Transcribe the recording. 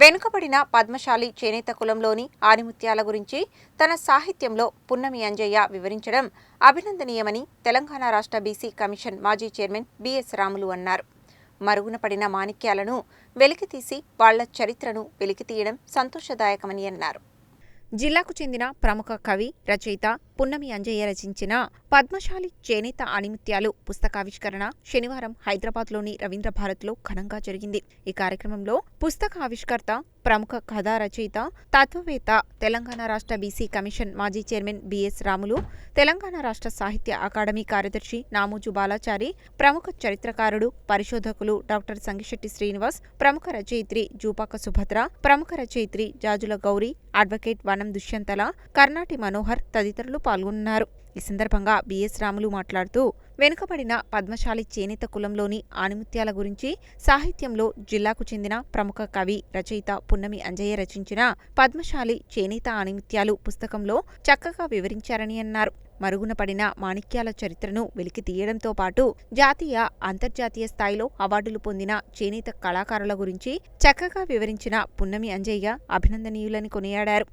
వెనుకబడిన పద్మశాలి చేనేత కులంలోని ఆనిముత్యాల గురించి తన సాహిత్యంలో పున్నమి అంజయ్య వివరించడం అభినందనీయమని తెలంగాణ రాష్ట్ర బీసీ కమిషన్ మాజీ చైర్మన్ బిఎస్ రాములు అన్నారు. మరుగున పడిన మాణిక్యాలను వెలికితీసి వాళ్ళ చరిత్రను వెలికితీయడం సంతోషదాయకమని అన్నారు. జిల్లాకు చెందిన ప్రముఖ కవి రచయిత పున్నమి అంజయ్య రచించిన పద్మశాలి చేనేత అనిమిత్యాలు పుస్తకావిష్కరణ శనివారం హైదరాబాద్లోని రవీంద్ర భారత్లో ఘనంగా జరిగింది. ఈ కార్యక్రమంలో పుస్తక ఆవిష్కర్త ప్రముఖ కథా రచయిత తత్వవేత్త తెలంగాణ రాష్ట్ర బీసీ కమిషన్ మాజీ chairman B S Ramulu Telangana రాష్ట్ర సాహిత్య అకాడమీ కార్యదర్శి నామోజు బాలాచారి ప్రముఖ చరిత్రకారుడు పరిశోధకులు డాక్టర్ సంగిశెట్టి శ్రీనివాస్ ప్రముఖ రచయిత్రి జూపాక సుభద్ర ప్రముఖ రచయిత్రి జాజుల గౌరీ అడ్వకేట్ వనం దుష్యంతల కర్ణాటి మనోహర్ తదితరులు పాల్గొన్నారు. ఈ సందర్భంగా బిఎస్ రాములు మాట్లాడుతూ వెనుకబడిన పద్మశాలి చేనేత కులంలోని ఆణిముత్యాల గురించి సాహిత్యంలో జిల్లాకు చెందిన ప్రముఖ కవి రచయిత పున్నమి అంజయ్య రచించిన పద్మశాలి చేనేత ఆనిమిత్యాలు పుస్తకంలో చక్కగా వివరించారని అన్నారు. మరుగున పడిన మాణిక్యాల చరిత్రను వెలికి తీయడంతో పాటు జాతీయ అంతర్జాతీయ స్థాయిలో అవార్డులు పొందిన చేనేత కళాకారుల గురించి చక్కగా వివరించిన పున్నమి అంజయ్య అభినందనీయులని కొనియాడారు.